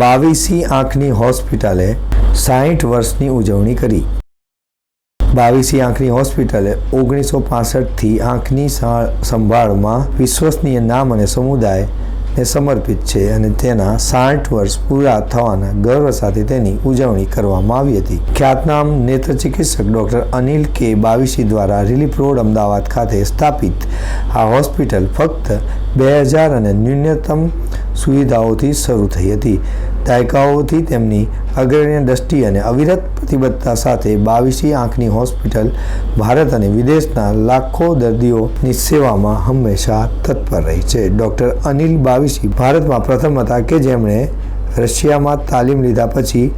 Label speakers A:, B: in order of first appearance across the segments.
A: બાવીસી આંખની હોસ્પિટલે સાહીઠ વર્ષની ઉજવણી કરી. બાવીસી આંખની હોસ્પિટલે ઓગણીસો પાસઠથી આંખની સંભાળમાં વિશ્વસનીય નામ અને સમુદાયને સમર્પિત છે અને તેના સાઠ વર્ષ પૂરા થવાના ગર્વ સાથે તેની ઉજવણી કરવામાં આવી હતી. ખ્યાતનામ નેત્ર ચિકિત્સક ડૉક્ટર અનિલ કે બાવીસી દ્વારા રિલીફ રોડ અમદાવાદ ખાતે સ્થાપિત આ હોસ્પિટલ ફક્ત બે હજાર અને ન્યૂનતમ સુવિધાઓથી શરૂ થઈ હતી. દાયકાઓથી તેમની અગ્રણી દ્રષ્ટિ અને અવિરત પ્રતિબદ્ધતા સાથે બાવીસી આંખની હોસ્પિટલ, ભારત અને વિદેશના લાખો દર્દીઓની સેવામાં હંમેશા તત્પર રહી છે. ડૉક્ટર અનિલ બાવીસી ભારતમાં પ્રથમ હતા કે જેમણે રશિયામાં તાલીમ લીધા પછી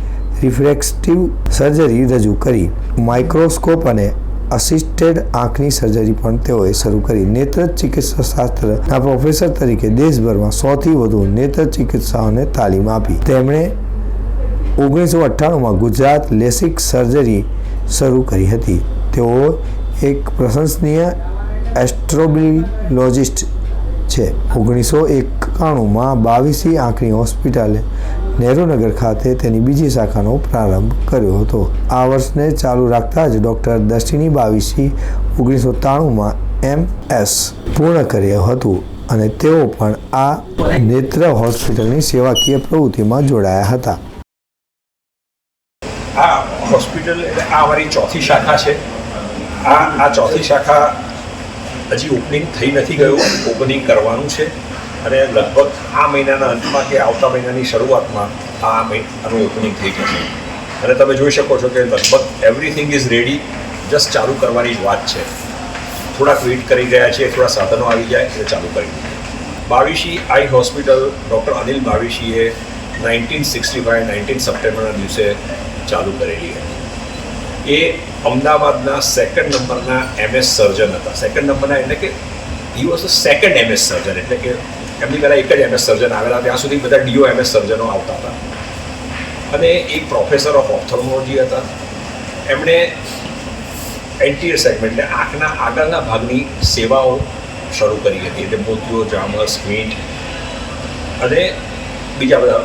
A: રિફ્રેક્ટિવ સર્જરી રજૂ કરી. માઇક્રોસ્કોપ અને અસિસ્ટેડ આંખની સર્જરી પણ તેઓએ શરૂ કરી. નેત્ર ચિકિત્સા શાસ્ત્રના પ્રોફેસર તરીકે દેશભરમાં સૌથી વધુ નેત્ર ચિકિત્સાઓને તાલીમ આપી. તેમણે ઓગણીસો અઠ્ઠાણુંમાં ગુજરાત લેસિક સર્જરી શરૂ કરી હતી. તેઓ એક પ્રશંસનીય એસ્ટ્રોબિલોજિસ્ટ છે. ઓગણીસો એકાણુંમાં બાવીસી આંખની હોસ્પિટલે નહેરુનગર ખાતે તેની બીજી શાખાનો પ્રારંભ કર્યો હતો. આ વર્ષને ચાલુ રાખતા જ ડૉક્ટર દર્શિની બાવીસી ઓગણીસો ત્રાણુંમાં એમ એસ પૂર્ણ કર્યું હતું અને તેઓ પણ આ નેત્ર હોસ્પિટલની સેવાકીય પ્રવૃત્તિમાં જોડાયા હતા.
B: આ હોસ્પિટલ આ અમારી ચોથી શાખા છે. આ આ ચોથી શાખા હજી ઓપનિંગ થઈ નથી ગયું. ઓપનિંગ કરવાનું છે. અને લગભગ આ મહિનાના અંતમાં કે આવતા મહિનાની શરૂઆતમાં આ આનું ઓપનિંગ થઈ જશે. અને તમે જોઈ શકો છો કે લગભગ એવરીથિંગ ઇઝ રેડી જસ્ટ ચાલુ કરવાની જ વાત છે. થોડાક વેઇટ કરી રહ્યા છે થોડા સાધનો આવી જાય એટલે ચાલુ કરી દીધું Bavishi eye hospital doctor Anil બાવીશીએ nineteen sixty five nineteen સપ્ટેમ્બરના દિવસે ચાલુ કરેલી હતી. એ અમદાવાદના સેકન્ડ નંબરના એમએસ સર્જન હતા. સેકન્ડ નંબરના એટલે કે he was a second MS surgeon એટલે કે એમની પહેલાં એક જ એમએસ સર્જન આવેલા, ત્યાં સુધી બધા ડીઓ એમએસ સર્જનો આવતા હતા. અને એક પ્રોફેસર ઓફ ઓપ્થોમોલોજી હતા. એમણે એન્ટિયર સેગમેન્ટ એટલે આંખના આગળના ભાગની સેવાઓ શરૂ કરી હતી. એટલે મોતિયો જામસ મીઠ અને બીજા બધા,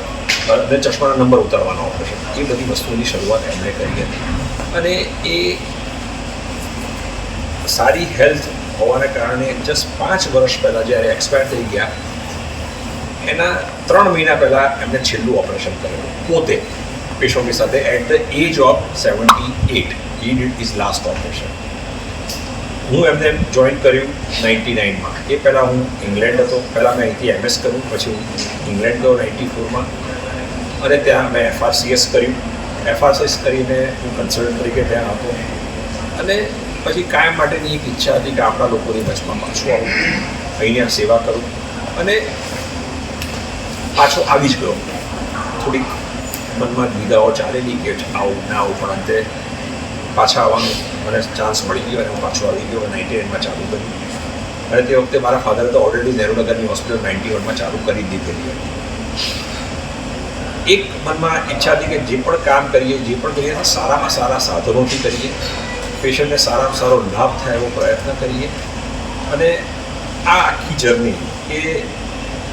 B: અને ચશ્માના નંબર ઉતારવાનો ઓપરેશન એ બધી વસ્તુઓની શરૂઆત એમણે કરી હતી. અને એ સારી હેલ્થ હોવાને કારણે જસ્ટ પાંચ વર્ષ પહેલાં જ્યારે એક્સપાયર થઈ ગયા એના ત્રણ મહિના પહેલાં એમને છેલ્લું ઓપરેશન કરેલું. પોતે પેશન્ટની સાથે at the age of seventy eight he did his last operation હું એમને જોઈન કર્યું નાઇન્ટી નાઇનમાં એ પહેલાં હું ઇંગ્લેન્ડ હતો. પહેલાં મેં અહીંથી એમએસ કર્યું પછી હું ઇંગ્લેન્ડ ગયો નાઇન્ટી ફોરમાં અને ત્યાં મેં એફઆરસીએસ કર્યું. એફઆરસીએસ કરીને હું કન્સલ્ટન્ટ તરીકે ત્યાં હતો. અને પછી કાયમ માટેની એક ઈચ્છા હતી કે આપણા લોકોની વચમાં પાછું આવું. અહીંની સેવા કરું. અને પાછો આવી જ ગયો. થોડીક મનમાં દ્વિધાઓ ચાલેલી કે આવું ના આવું, પણ અંતે પાછા આવવાનું મને ચાન્સ મળી ગયો અને હું પાછો આવી ગયો. નાઇન્ટી એટમાં ચાલુ કર્યું. અને તે વખતે મારા ફાધરે તો ઓલરેડી નેહરુનગરની હોસ્પિટલ નાઇન્ટી વનમાં ચાલુ કરી દીધેલી હતી. એક મનમાં ઈચ્છા હતી કે જે પણ કામ કરીએ, જે પણ કરીએ સારામાં સારા સાધનોથી કરીએ. પેશન્ટને સારામાં સારો લાભ થાય એવો પ્રયત્ન કરીએ. અને આ આખી જર્ની એ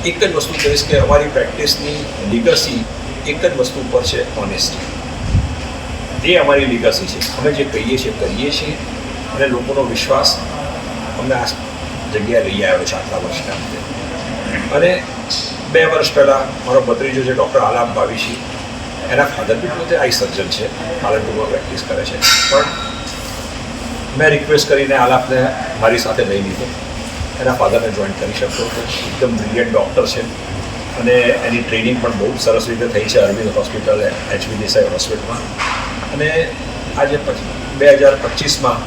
B: એક જ વસ્તુ કહીશ કે અમારી પ્રેક્ટિસની લીગસી એક જ વસ્તુ પર છે ઓનેસ્ટી એ અમારી લીગસી છે, અમે જે કહીએ છીએ, કરીએ છીએ, અને લોકોનો વિશ્વાસ અમને આ જગ્યાએ લઈ આવ્યો છે આટલા વર્ષના અંતે અને બે વર્ષ પહેલાં મારો ભત્રીજો છે ડૉક્ટર આલામ ભાવીશી એના ફાધર બી પોતે આઈ સર્જન છે, પાલનપુરમાં પ્રેક્ટિસ કરે છે. પણ મેં રિક્વેસ્ટ કરીને આલાપને મારી સાથે લઈ લીધો. એના ફાધરને જોઈન કરી હતો. એકદમ બ્રિલિયન્ટ ડૉક્ટર છે. અને એની ટ્રેનિંગ પણ બહુ સરસ રીતે થઈ છે અરવિંદ હોસ્પિટલ એચવી દેસાઈ હોસ્પિટલમાં અને આજે પછી બે હજાર પચીસમાં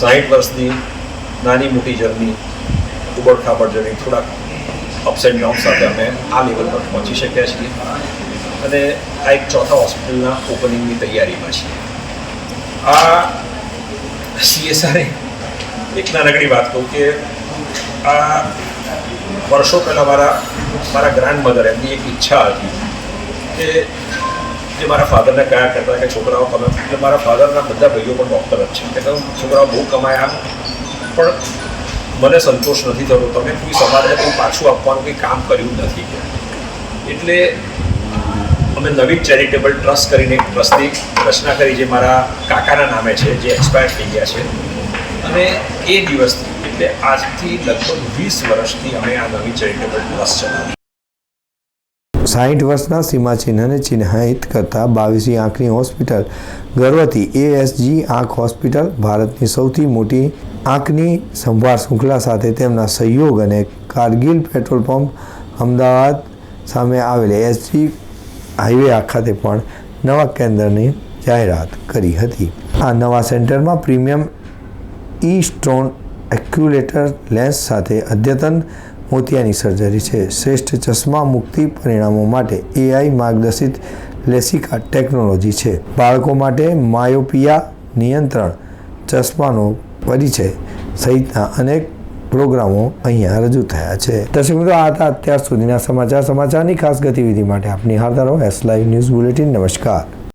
B: સાહીઠ વર્ષની નાની મોટી જર્ની ઉબડ ખાબડ જર્ની થોડાક અપ્સ એન્ડ ડાઉન સાથે અમે આ લેવલ પર પહોંચી શક્યા છીએ. અને આ એક ચોથા હોસ્પિટલના ઓપનિંગની તૈયારીમાં છીએ. આ સીએસઆર એક નાનકડી વાત કહું કે આ વર્ષો પહેલાં મારા મારા ગ્રાન્ડ મધર એમની એક ઈચ્છા હતી કે, જે મારા ફાધરને કયા કરતા કે છોકરાઓ કમે. એટલે મારા ફાધરના બધા ભાઈઓ પણ ડૉક્ટર જ છે. કે છોકરાઓ બહુ કમાયા. પણ મને સંતોષ નથી થતો તમે કોઈ સમાજને કોઈ પાછું આપવાનું કંઈ કામ કર્યું નથી. એટલે અમે નવી ચેરિટેબલ ટ્રસ્ટ કરીને ટ્રસ્ટની રચના કરી, જે મારા કાકાના નામે છે, જે એક્સપાયર થઈ ગયા છે. અને એ દિવસથી એટલે આજથી લગભગ વીસ વર્ષથી અમે આ નવી ચેરિટેબલ ટ્રસ્ટ ચલાવી
A: સાહીઠ વર્ષના સીમાચિહ્નને ચિહ્નિત કરતા બાવીસી આંખની હોસ્પિટલ ગર્વથી એએસજી આંખ હોસ્પિટલ ભારતની સૌથી મોટી આંખની સંભાળ શૃંખલા સાથે તેમના સહયોગ અને કારગિલ પેટ્રોલ પંપ અમદાવાદ સામે આવેલી એસજી હાઈવે ખાતે પણ નવા કેન્દ્રની જાહેરાત કરી હતી. આ નવા સેન્ટરમાં પ્રીમિયમ ઈ સ્ટોન એક્યુલેટર લેન્સ સાથે અદ્યતન મોતિયાની સર્જરી છે. શ્રેષ્ઠ ચશ્મા મુક્તિ પરિણામો માટે એઆઈ માર્ગદર્શિત લેસિકા ટેકનોલોજી છે. બાળકો માટે માયોપિયા નિયંત્રણ ચશ્માનો પરિચય સહિતના અનેક પ્રોગ્રામો અહીંયા રજૂ થયા છે. દર્શક મિત્રો, આ હતા અત્યાર સુધીના સમાચાર. સમાચારની ખાસ ગતિવિધિ માટે આપની હાજર રહો એસ લાઈવ ન્યૂઝ બુલેટિન. નમસ્કાર.